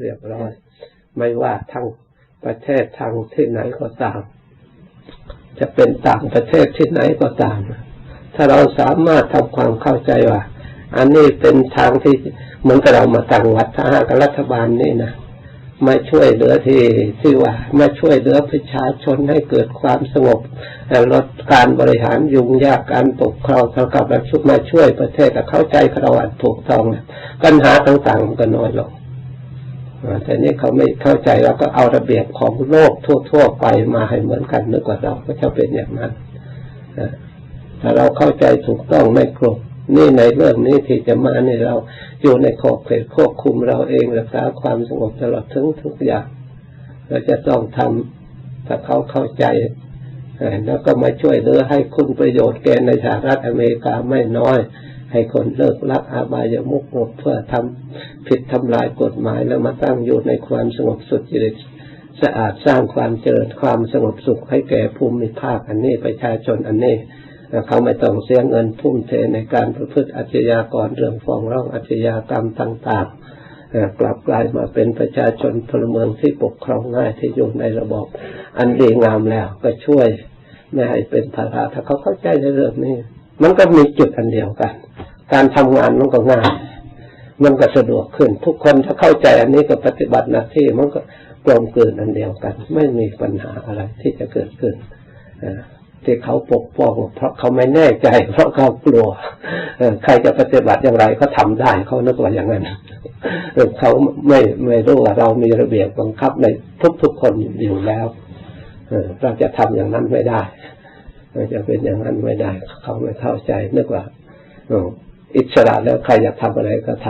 เรียบร้อย ไม่ว่าทั้งประเทศทางที่ไหนก็ตาม จะเป็นต่างประเทศที่ไหนก็ตาม ถ้าเราสามารถทำความเข้าใจว่า อันนี้เป็นทางที่เหมือนกับเรามาตั้งวัดถ้าหากรัฐบาลนี่นะมาช่วยเหลือที่ที่ว่ามาช่วยเหลือประชาชนให้เกิดความสงบลดการบริหารยุ่งยากการปกครองเท่ากับเราชุดมาช่วยประเทศแต่เข้าใจครวัตถูกต้องปัญหาต่างๆมันก็น้อยลง แต่นี่เขาไม่เข้าใจแล้วก็เอาระเบียบของโลกทั่ว ๆ ไปมาให้เหมือนกันนึกว่าเราก็จะเป็นอย่างนั้นถ้าเราเข้าใจถูกต้องไม่กลัวนี่ในเรื่องนี้ที่จะมาในเราอยู่ในขอบเขตควบคุมเราเองรักษาความสงบตลอดทั้งทุกอย่าง เราจะต้องทำถ้าเขาเข้าใจแล้วก็มาช่วยเหลือให้คุณประโยชน์แก่ในสหรัฐอเมริกาไม่น้อย ให้คนเลิกลักอาบายามุกหมดเพื่อทำผิดทำลายกฎหมายแล้วมาตั้งอยู่ในความสงบสุดจิตสะอาดสร้างความเจริญความสงบสุขให้แก่ภูมิภาคอันนี้ประชาชนอันนี้เขาไม่ต้องเสียเงินทุ่มเทในการประพฤติอาชญากรเรื่องฟ้องร้องอาชญากรรมต่างๆ กลับกลายมาเป็นประชาชนพลเมืองที่ปกครองง่ายที่อยู่ในระบบอันดีงามแล้วก็ช่วย ไม่ให้เป็นภาระถ้าเขาเข้าใจในเรื่องนี้ มันก็มีจุดอันเดียวกัน การทำงานมันก็ง่ายมันก็สะดวกขึ้น ทุกคนถ้าเข้าใจอันนี้ก็ปฏิบัติหน้าที่มันก็กลมเกลืนอันเดียวกัน ไม่มีปัญหาอะไรที่จะเกิดขึ้นที่เขาปกป้องเพราะเขาไม่แน่ใจ เพราะเขากลัวใครจะปฏิบัติอย่างไรเขาทาได้เขานึกว่าอย่างนั้นเขาไม่ไม่รู้ว่าเรามีระเบียบบังคับในทุกๆคนอยู่แล้วเราจะทำอย่างนั้นไม่ได้จะเป็นอย่างนั้นไม่ได้ เขาไม่เข้าใจนึกว่า อิสระแล้วใครอยากทำอะไรก็ท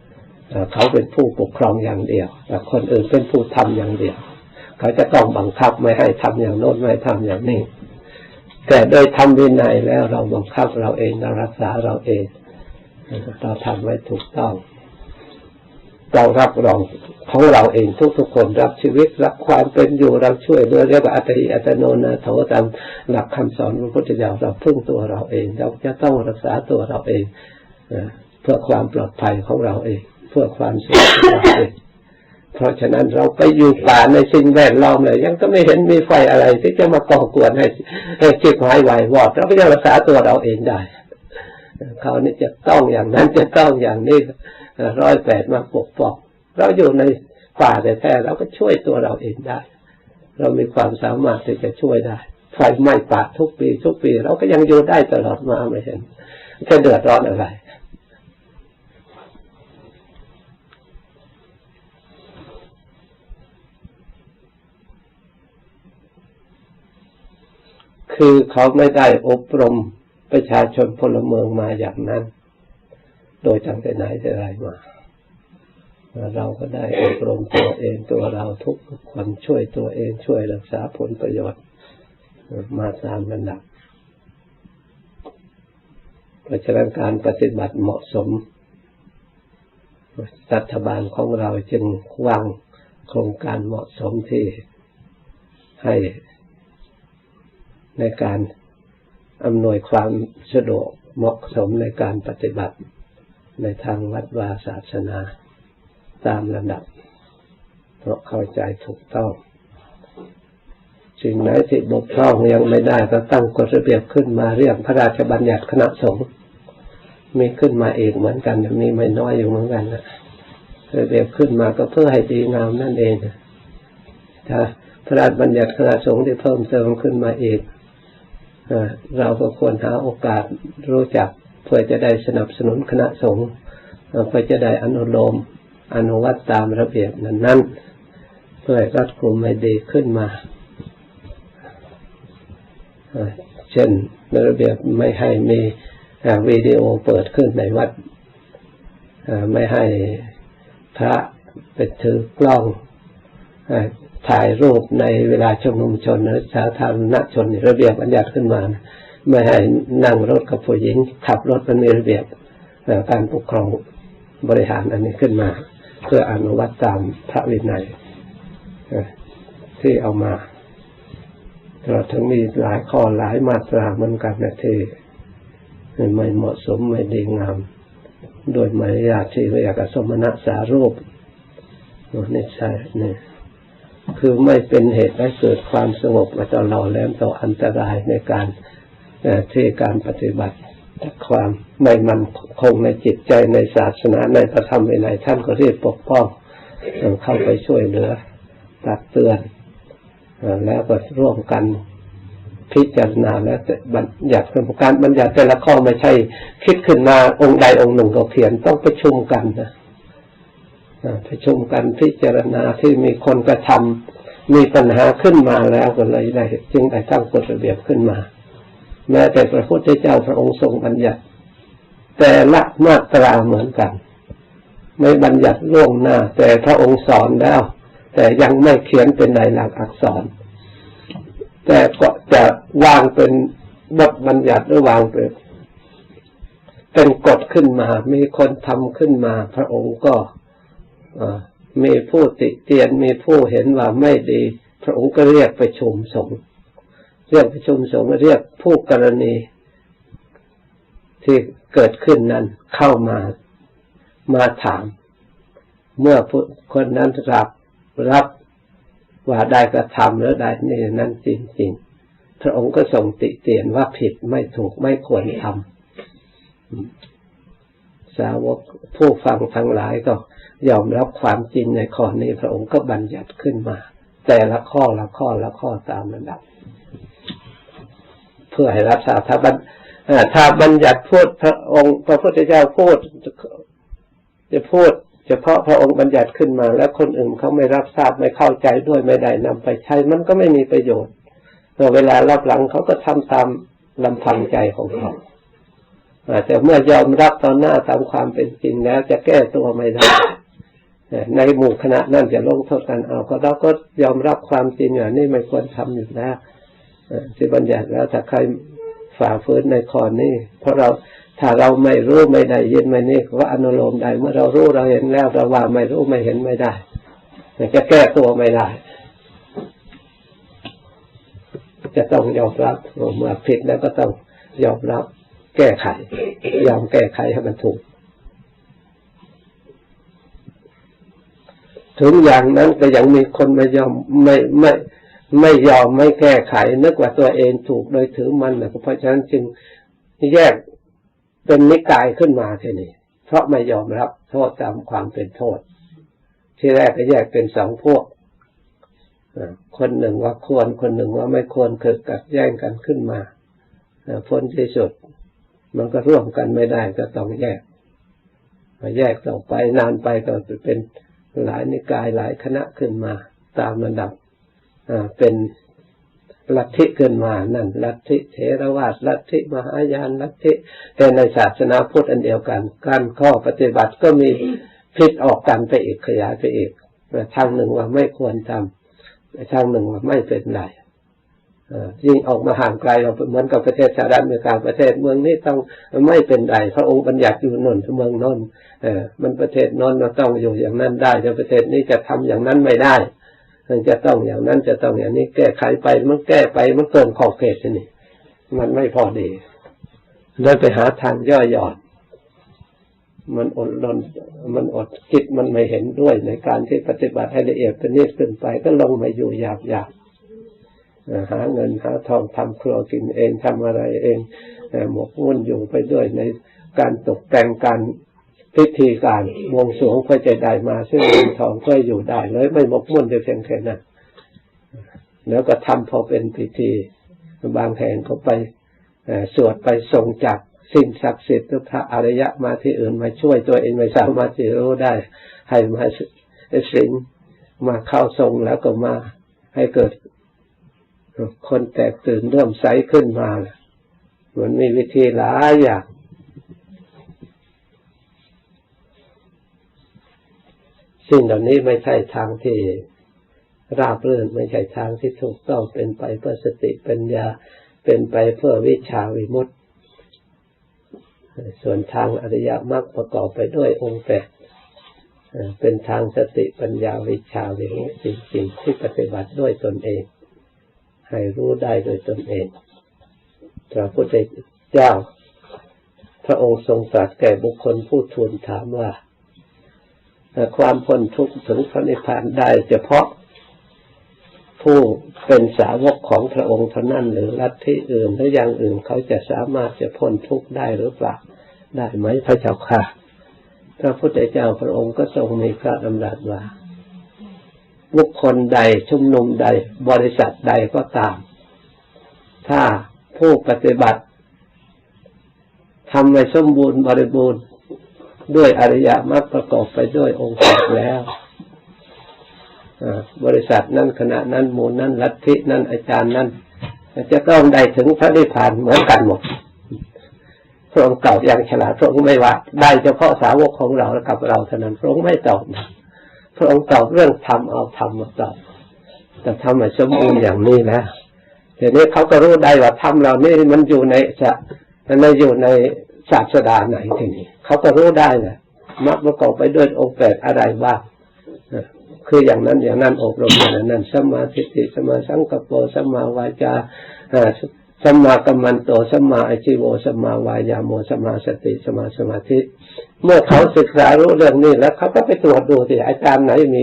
ำเขาเป็นผู้ปกครองอย่างเดียวแต่คนอื่นเป็นผู้ทำอย่างเดียว เขาจะต้องบังคับไม่ให้ทำอย่างโน้นไม่ทำอย่างนี้ แต่โดยทำวินัยแล้วเราบังคับเราเองเรารักษาเราเองเราทำไว้ถูกต้อง เรารับรองของเราเองทุกๆคนรับชีวิตรับความเป็นอยู่เราช่วยด้วยเรียกว่าอัตติอัตโนนาโถตามหลักคำสอนพระพุทธเจ้าเราพึ่งตัวเราเอง เราจะต้องรักษาตัวเราเองเพื่อความปลอดภัยของเราเอง เพื่อความสุขของเราเองเพราะฉะนั้นเราไปอยู่ป่าในสิ่งแวดล้อมเลย ยังก็ไม่เห็นมีไฟอะไร ที่จะมาก่อกวนให้ให้จิตหายวายวอดเราก็ยังรักษาตัวเราเองได้เขานี่จะต้องอย่างนั้นจะต้องอย่างนี้ ร้อยแปดมาปกป้องเราอยู่ในป่าแต่แท้เราก็ช่วยตัวเราเองได้ เรามีความสามารถที่จะช่วยได้ไฟไหม้ป่าทุกปี ทุกปี เราก็ยังอยู่ได้ตลอดมาไม่เห็นจะเดือดร้อนอะไรคือเขาไม่ได้อบรมประชาชนพลเมืองมาอย่างนั้น โดยตั้งแต่ไหนแต่ไรมา เราก็ได้อบรมตัวเองตัวเราทุกคนช่วยตัวเองช่วยรักษาผลประโยชน์มาตามระดับเพราะฉะนั้นการปฏิบัติเหมาะสม รัฐบาลของเราจึงวางโครงการเหมาะสมที่ให้ในการอำนวยความสะดวกเหมาะสมในการปฏิบัติ ในทางวัดวาศาสนาตามระดับ เพราะเข้าใจถูกต้องสิ่งไหนที่บกพร่องยังไม่ได้ก็ตั้งกฎระเบียบขึ้นมาเรียกพระราชบัญญัติคณะสงฆ์มีขึ้นมาเองเหมือนกันมีไม่น้อยอยู่เหมือนกันนะระเบียบขึ้นมาก็เพื่อให้ดีงามนั่นเองถ้าพระราชบัญญัติคณะสงฆ์ที่เพิ่มเติมขึ้นมาเองเราก็ควรหาโอกาสรู้จัก เพื่อจะได้สนับสนุนคณะสงฆ์เพื่อจะได้อนุโลมอนุวัตตามระเบียบนั้นนั้นเพื่อรัดกลุ่มให้ดีขึ้นมาเช่นระเบียบไม่ให้มีวิดีโอเปิดขึ้นในวัดไม่ให้พระไปถือกล้องถ่ายรูปในเวลาชุมนุมชนหรือสาธารณชนระเบียบบัญญัติขึ้นมา ไม่ให้นั่งรถกับผู้หญิง ขับรถมันมีระเบียบการปกครองบริหารอันนี้ขึ้นมา เพื่ออนุวัตตามพระวินัยที่เอามาเราทั้งมีหลายข้อหลายมาตราเหมือนกันนะที่ไม่เหมาะสมไม่ดีงาม โดยมารยาทที่เรียกสมณะสารูปนี่ใช่เนี่ยคือไม่เป็นเหตุให้เกิดความสงบมาตลอดแล้วต่ออันตรายในการ ที่การปฏิบัติความไม่มันคงในจิตใจในศาสนาในพระธรรมในท่านก็เรียกปกป้องเข้าไปช่วยเหลือตักเตือนแล้วก็ร่วมกันพิจารณาแล้วบัญญัติการบัญญัติแต่ละข้อไม่ใช่ คิดขึ้นมาองค์ใดองค์หนึ่งก็เขียนต้องประชุมกันนะประชุมกันพิจารณาที่มีคนกระทำมีปัญหาขึ้นมาแล้วก็เลยได้จึงได้ตั้งกฎระเบียบขึ้นมา แม้แต่พระพุทธเจ้าพระองค์ทรงบัญญัติ แต่ละมาตราเหมือนกัน ไม่บัญญัติล่วงหน้า แต่พระองค์สอนแล้ว แต่ยังไม่เขียนเป็นในหลักอักษร แต่ก็จะวางเป็นบทบัญญัติหรือวางเป็นเป็นกฎขึ้นมา มีคนทำขึ้นมา พระองค์ก็มีผู้ติเตียนมีผู้เห็นว่าไม่ดี พระองค์ก็เรียกประชุมสงฆ์ เรียกประชุมสงฆ์เรียกผู้กรณีที่เกิดขึ้นนั้นเข้ามามาถาม เมื่อคนนั้นรับรับว่าได้กระทำแล้วได้นี่นั้นจริงๆพระองค์ก็ทรงติเตียนว่าผิดไม่ถูกไม่ควรทำสาวกผู้ฟังทั้งหลายก็ยอมรับความจริงในข้อนี้พระองค์ก็บัญญัติขึ้นมา แต่ละข้อละข้อละข้อตามระดับ เพื่อให้รักษาถ้าบัญถ้าบัญญัติพูดพระองค์พระพุทธเจ้าพูดจะพูดเฉพาะพระองค์บัญญัติขึ้นมา แล้วคนอื่นเขาไม่รับทราบไม่เข้าใจด้วยไม่ได้นำไปใช้มันก็ไม่มีประโยชน์เวลารับหลังเขาก็ทำตามลำพังใจของเขาแต่เมื่อยอมรับตอนหน้าตามความเป็นจริงแล้ว จะแก้ตัวไม่ได้ในหมู่คณะนั่นจะลงโทษกันเอาก็เราก็ยอมรับความจริงอย่างนี้ไม่ควรทำอยู่แล้ว ที่บัญญัติแล้วถ้าใครฝ่าฝืนในข้อนี้ เพราะเราถ้าเราไม่รู้ไม่ได้ยินไม่นี่ว่าอนุโลมได้เมื่อเรารู้เราเห็นแล้วเราว่าไม่รู้ไม่เห็นไม่ได้จะแก้ตัวไม่ได้ จะต้องยอมรับเมื่อผิดแล้วก็ต้องยอมรับ แก้ไข ยอมแก้ไขให้มันถูก ถึงอย่างนั้นก็ยังมีคนไม่ยอมไม่ไม่ไม่ ไม่ยอมไม่แก้ไขนึกว่าตัวเองถูกโดยถือมันนะเพราะฉะนั้นจึงแยกเป็นนิกายขึ้นมาทีนี้เพราะไม่ยอมรับโทษตามความเป็นโทษ ที่แรกก็แยกเป็นสองพวกคนหนึ่งว่าควรคนหนึ่งว่าไม่ควรเกิดกัดแย่งกันขึ้นมาพ้นที่สุด มันก็ร่วมกันไม่ได้ก็ต้องแยกมาแยกต่อไปนานไปก็เป็นหลายนิกายหลายคณะขึ้นมา ตามระดับ เป็นลัทธิเกินมานั่นลัทธิเทรวาสลัทธิมหายานลัทธิแต่ในศาสนาพุทธอันเดียวกัน การข้อปฏิบัติก็มีพิษออกกันไปอีกขยายไปอีกทางหนึ่งว่าไม่ควรทำทางหนึ่งว่าไม่เป็นไรยิ่งออกมาห่างไกลเราเหมือนกับประเทศสหรัฐอเมริกาประเทศเมืองนี้ต้องไม่เป็นไรพระองค์บัญญัติอยู่นนเมืองนนเออมันประเทศนนเราต้องอยู่อย่างนั้นได้แต่ประเทศนี้จะทำอย่างนั้นไม่ได้ มันจะต้องอย่างนั้นจะต้องอย่างนี้แก้ไขไปมันแก้ไปมันเกินขอบเขตนี่มันไม่พอดีเลยไปหาทางย่อหย่อนมันอดรนมันอดคิดมันไม่เห็นด้วยในการที่ปฏิบัติให้ละเอียดเป็นนิดขึ้นไปก็ลงมาอยู่หยาบหยาบหาเงินหาทองทำครัวกินเองทำอะไรเองหมกมุ่นอยู่ไปด้วยในการตกแต่งการ พิธีการวงสวงเพื่อจะได้มาซึ่งเงินทองเพื่ออยู่ได้เลยไม่หมกมุ่นเพียงแค่นั้นแล้วก็ทำพอเป็นพิธีบางแห่งก็ไปสวดไปส่งจากสิ่งศักดิ์สิทธิ์พระอริยะมาที่อื่นมาช่วยตัวเองไม่สามารถจะรู้ได้ ให้มาสิ่งมาเข้าทรงแล้วก็มาให้เกิด คนแตกตื่นเริ่มใสขึ้นมาเหมือนมีวิธีหลายอย่าง สิ่งเหล่านี้ไม่ใช่ทางที่ราบรื่นไม่ใช่ทางที่ถูกต้องเป็นไปเพื่อสติปัญญาเป็นไปเพื่อวิชาวิมุตติส่วนทางอริยมรรคประกอบไปด้วยองค์แปดเป็นทางสติปัญญาวิชาวิมุตติจริงที่ปฏิบัติด้วยตนเอง ให้รู้ได้โดยตนเองพระพุทธเจ้า พระองค์ทรงตรัสแก่บุคคลผู้ทูลถามว่า ความพ้นทุกข์ถึงพระนิพพานได้เฉพาะผู้เป็นสาวกของพระองค์เท่านั้นหรือลัทธิอื่นหรืออย่างอื่นเขาจะสามารถจะพ้นทุกข์ได้หรือเปล่าได้ไหมพระเจ้าค่ะ พระพุทธเจ้าพระองค์ก็ทรงมีพระดำรัสว่าบุคคลใดชุมนุมใด บริษัทใดก็ตาม ถ้าผู้ปฏิบัติทำให้สมบูรณ์บริบูรณ์ ด้วยอริยมรรคประกอบไปด้วยองค์แปดแล้วบริษัทนั้นขณะนั้นหมู่นั้นลัทธินั้นอาจารย์นั้นจะต้องได้ถึงพระนิพพานเหมือนกันหมดพระองค์เก่าอย่างฉลาดพระองค์ไม่ว่า ได้เฉพาะสาวกของเราและกับเราเท่านั้นพระองค์ไม่ตอบพระองค์ตอบเรื่องธรรมเอาธรรมมาตอบแต่ทำให้สมบูรณ์อย่างนี้นะทีนี้เขาก็รู้ได้ว่าธรรมเรานี่มันอยู่ในจะมันอยู่ใน ศาสดาไหนทีนี้เขาก็รู้ได้นะมักประกอบไปด้วยองค์แปดอะไรบ้างคืออย่างนั้นอย่างนั้นอบรมอย่างนั้นสมาธิิสมาสังกปรสมาวาจาสมมากัมมันโตสมมาอาชิโวสมาวายาโมสมาสติสมาสมาธิ เมื่อเขาศึกษารู้เรื่องนี้แล้วเขาก็ไปตรวจดูสิอาจารย์ไหนมี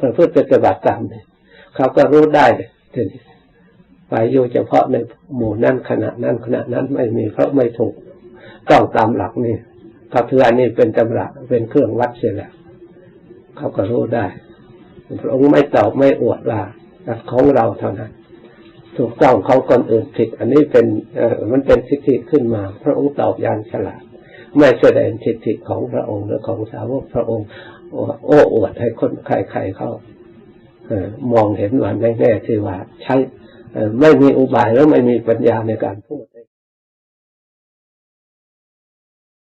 ประพฤติปฏิบัติตามเนี่ยเขาก็รู้ได้ทีนี้ไปอยู่เฉพาะในหมู่นั้นขณะนั้นขณะนั้นไม่มีเพราะไม่ถูก ต้องตามหลักนี่ก็ถืออันนี้เป็นตำราเป็นเครื่องวัดเสียแล้วเขาก็รู้ได้พระองค์ไม่ตอบไม่อวดว่าของเราเท่านั้น ถูกต้องของคนอื่นผิด อันนี้เป็นมันเป็นสิทธิขึ้นมา พระองค์ตอบอย่างฉลาดไม่แสดงสิทธิของพระองค์หรือของสาวกพระองค์โอ้อวดให้คนใครๆเขาเออมองเห็นว่าแน่ๆที่ว่าใช้ไม่มีอุบายแล้วไม่มีปัญญาในการพูด